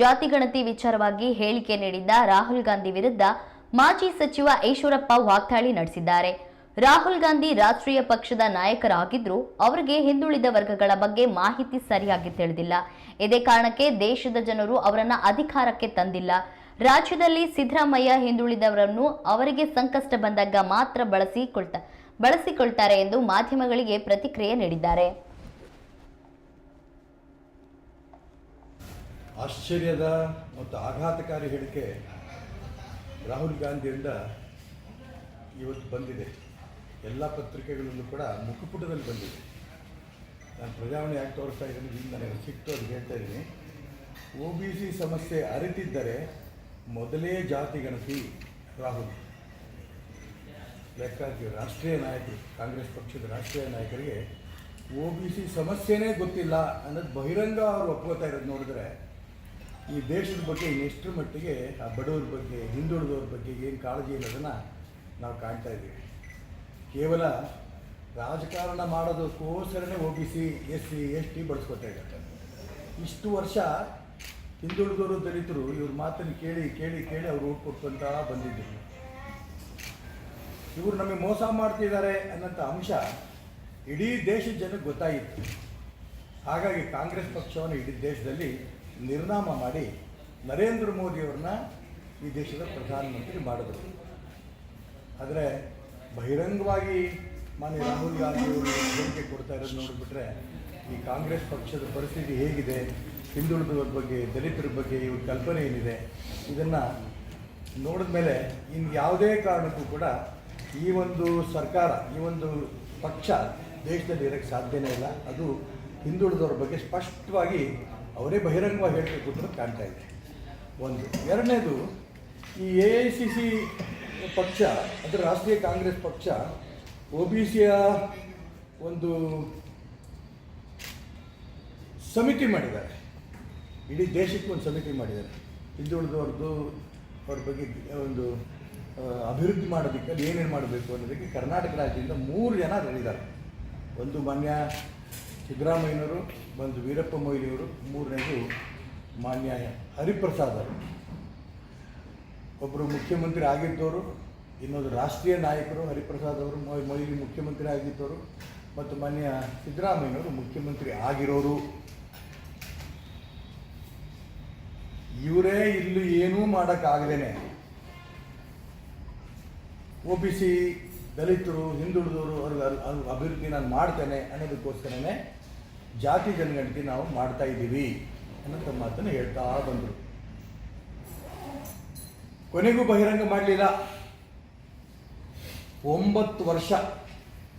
ಜಾತಿ ಗಣತಿ ವಿಚಾರವಾಗಿ ಹೇಳಿಕೆ ನೀಡಿದ್ದ ರಾಹುಲ್ ಗಾಂಧಿ ವಿರುದ್ಧ ಮಾಜಿ ಸಚಿವ ಈಶ್ವರಪ್ಪ ವಾಗ್ದಾಳಿ ನಡೆಸಿದ್ದಾರೆ. ರಾಹುಲ್ ಗಾಂಧಿ ರಾಷ್ಟ್ರೀಯ ಪಕ್ಷದ ನಾಯಕರಾಗಿದ್ರು ಅವರಿಗೆ ಹಿಂದುಳಿದ ವರ್ಗಗಳ ಬಗ್ಗೆ ಮಾಹಿತಿ ಸರಿಯಾಗಿ ತಿಳಿದಿಲ್ಲ. ಇದೇ ಕಾರಣಕ್ಕೆ ದೇಶದ ಜನರು ಅವರನ್ನ ಅಧಿಕಾರಕ್ಕೆ ತಂದಿಲ್ಲ. ರಾಜ್ಯದಲ್ಲಿ ಸಿದ್ದರಾಮಯ್ಯ ಹಿಂದುಳಿದವರನ್ನು ಅವರಿಗೆ ಸಂಕಷ್ಟ ಬಂದಾಗ ಮಾತ್ರ ಬಳಸಿಕೊಳ್ತಾ ಬಳಸಿಕೊಳ್ತಾರೆ ಎಂದು ಮಾಧ್ಯಮಗಳಿಗೆ ಪ್ರತಿಕ್ರಿಯೆ ನೀಡಿದ್ದಾರೆ. ಆಶ್ಚರ್ಯದ ಮತ್ತು ಆಘಾತಕಾರಿ ಹೇಳಿಕೆ ರಾಹುಲ್ ಗಾಂಧಿಯಿಂದ ಇವತ್ತು ಬಂದಿದೆ. ಎಲ್ಲ ಪತ್ರಿಕೆಗಳಲ್ಲೂ ಕೂಡ ಮುಖಪುಟದಲ್ಲಿ ಬಂದಿದೆ. ನಾನು ಪ್ರಜಾವಣೆ ಯಾಕೆ ತೋರಿಸ್ತಾ ಇದ್ದೀನಿ, ಈಗ ನನಗೆ ಸಿಕ್ತು, ಅದು ಹೇಳ್ತಾ ಇದ್ದೀನಿ. ಒ ಬಿ ಸಿ ಸಮಸ್ಯೆ ಅರಿತಿದ್ದರೆ ಮೊದಲೇ ಜಾತಿ ಗಣತಿ ರಾಹುಲ್. ಯಾಕಾಗಿ ರಾಷ್ಟ್ರೀಯ ನಾಯಕರು, ಕಾಂಗ್ರೆಸ್ ಪಕ್ಷದ ರಾಷ್ಟ್ರೀಯ ನಾಯಕರಿಗೆ ಒ ಬಿ ಸಿ ಸಮಸ್ಯೆನೇ ಗೊತ್ತಿಲ್ಲ ಅನ್ನೋದು ಬಹಿರಂಗ ಅವರು ಒಪ್ಕೋತಾ ಇರೋದು ನೋಡಿದ್ರೆ ಈ ದೇಶದ ಬಗ್ಗೆ ಇನ್ನೆಷ್ಟರ ಮಟ್ಟಿಗೆ, ಆ ಬಡವರ ಬಗ್ಗೆ, ಹಿಂದುಳಿದವ್ರ ಬಗ್ಗೆ ಏನು ಕಾಳಜಿ ಇಲ್ಲದನ್ನು ನಾವು ಕಾಣ್ತಾ ಇದ್ದೀವಿ. ಕೇವಲ ರಾಜಕಾರಣ ಮಾಡೋದಕ್ಕೋಸ್ಕರನೇ O B C S C S T ಬಳಸ್ಕೊತಾ ಇದ್ದಾರೆ. ಇಷ್ಟು ವರ್ಷ ಹಿಂದುಳಿದವರು ದಲಿತರು ಇವ್ರ ಮಾತನ್ನು ಕೇಳಿ ಕೇಳಿ ಕೇಳಿ ಅವರು ಊಟ ಕೊಟ್ಕೊಂತ ಬಂದಿದ್ದರು ಇವರು ನಮಗೆ ಮೋಸ ಮಾಡ್ತಿದ್ದಾರೆ ಅನ್ನೋಂಥ ಅಂಶ ಇಡೀ ದೇಶದ ಜನಕ್ಕೆ ಗೊತ್ತಾಗಿತ್ತು ಹಾಗಾಗಿ ಕಾಂಗ್ರೆಸ್ ಪಕ್ಷವನ್ನು ಇಡೀ ದೇಶದಲ್ಲಿ ನಿರ್ನಾಮ ಮಾಡಿ ನರೇಂದ್ರ ಮೋದಿಯವ್ರನ್ನ ಈ ದೇಶದ ಪ್ರಧಾನಮಂತ್ರಿ ಮಾಡಿದ್ರು. ಆದರೆ ಬಹಿರಂಗವಾಗಿ ಮಾನ್ಯ ರಾಹುಲ್ ಗಾಂಧಿಯವರು ಹೇಳಿಕೆ ಕೊಡ್ತಾ ಇರೋದು ನೋಡಿಬಿಟ್ರೆ ಈ ಕಾಂಗ್ರೆಸ್ ಪಕ್ಷದ ಪರಿಸ್ಥಿತಿ ಹೇಗಿದೆ? ಹಿಂದುಳಿದವ್ರ ಬಗ್ಗೆ, ದಲಿತರ ಬಗ್ಗೆ ಇವ್ರ ಕಲ್ಪನೆ ಏನಿದೆ? ಇದನ್ನು ನೋಡಿದ ಮೇಲೆ ಇನ್ನು ಯಾವುದೇ ಕಾರಣಕ್ಕೂ ಕೂಡ ಈ ಒಂದು ಸರ್ಕಾರ, ಈ ಒಂದು ಪಕ್ಷ ದೇಶದಲ್ಲಿ ಇರೋಕ್ಕೆ ಸಾಧ್ಯನೇ ಇಲ್ಲ. ಅದು ಹಿಂದುಳಿದವ್ರ ಬಗ್ಗೆ ಸ್ಪಷ್ಟವಾಗಿ ಅವರೇ ಬಹಿರಂಗವಾಗಿ ಹೇಳಬೇಕು ಅಂತ ಕಾಣ್ತಾ ಇದೆ. ಒಂದು. ಎರಡನೇದು, ಈ ಎ ಐ ಸಿ ಸಿ ಪಕ್ಷ, ಅಂದರೆ ರಾಷ್ಟ್ರೀಯ ಕಾಂಗ್ರೆಸ್ ಪಕ್ಷ, ಒ ಬಿ ಸಿಯ ಒಂದು ಸಮಿತಿ ಮಾಡಿದ್ದಾರೆ. ಇಡೀ ದೇಶಕ್ಕೆ ಒಂದು ಸಮಿತಿ ಮಾಡಿದ್ದಾರೆ. ಹಿಂದುಳಿದವ್ರದ್ದು, ಅವ್ರ ಬಗ್ಗೆ ಒಂದು ಅಭಿವೃದ್ಧಿ ಮಾಡೋದಕ್ಕೆ ಏನೇನು ಮಾಡಬೇಕು ಅನ್ನೋದಕ್ಕೆ ಕರ್ನಾಟಕ ರಾಜ್ಯದಿಂದ ಮೂರು ಜನ ಹೇಳಿದ್ದಾರೆ ಒಂದು ಮಾನ್ಯ ಸಿದ್ದರಾಮಯ್ಯನವರು ಬಂದು ವೀರಪ್ಪ ಮೊಯ್ಲಿಯವರು ಮೂರನೇದು ಮಾನ್ಯ ಹರಿಪ್ರಸಾದ್ ಅವರು. ಒಬ್ಬರು ಮುಖ್ಯಮಂತ್ರಿ ಆಗಿದ್ದವರು ಇನ್ನೊಂದು ರಾಷ್ಟ್ರೀಯ ನಾಯಕರು ಹರಿಪ್ರಸಾದ್ ಅವರು, ಮೊಯ್- ಮೊಯ್ಲಿ ಮುಖ್ಯಮಂತ್ರಿ ಆಗಿದ್ದವರು, ಮತ್ತು ಮಾನ್ಯ ಸಿದ್ದರಾಮಯ್ಯನವರು ಮುಖ್ಯಮಂತ್ರಿ ಆಗಿರೋರು. ಇವರೇ ಇಲ್ಲಿ ಏನೂ ಮಾಡೋಕ್ಕಾಗದೇನೆ. ಒ ಬಿ ಸಿ ದಲಿತರು, ಹಿಂದುಳಿದವರು, ಅವ್ರಿಗೆ ಅಭಿವೃದ್ಧಿ ನಾನು ಮಾಡ್ತೇನೆ ಅನ್ನೋದಕ್ಕೋಸ್ಕರನೇ ಜಾತಿ ಜನಗಣತಿ ನಾವು ಮಾಡ್ತಾ ಇದ್ದೀವಿ ಅನ್ನೋ ಮಾತನ್ನು ಹೇಳ್ತಾ ಬಂದರು. ಕೊನೆಗೂ ಬಹಿರಂಗ ಮಾಡಲಿಲ್ಲ. ಒಂಬತ್ತು ವರ್ಷ